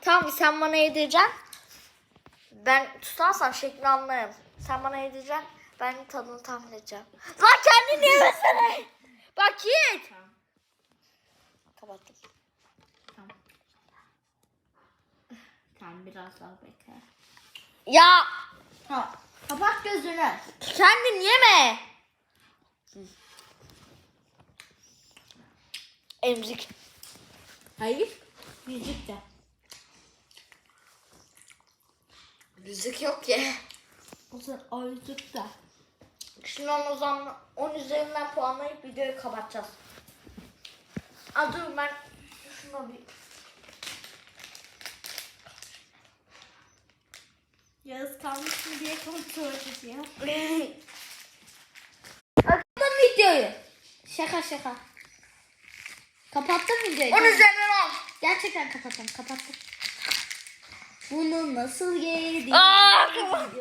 Tamam sen bana yedireceksin. Ben tutarsam şeklini anlarım. Sen bana yedireceksin. Ben tadını tahmin edeceğim. Lan kendini yemesene. Bak Yiğit. Tamam. Kapattım. Tamam. Tamam biraz daha bekle. Ya Ha, kapat gözünü. kendin yeme. Emzik. Hayır. Müzik de. Müzik yok ya. O zaman oyuncuk da. Şimdi onu o zaman 10 üzerinden puanlayıp videoyu kapatacağız. Aa dur ben şuna bir Yağız kalmış mı diye kontrol ediyor. Kapattım videoyu. Şaka şaka. Kapattın videoyu. 10 üzerinden 10. Gerçekten kapattım kapattım. Bunu nasıl yedin? Aa, Videoyu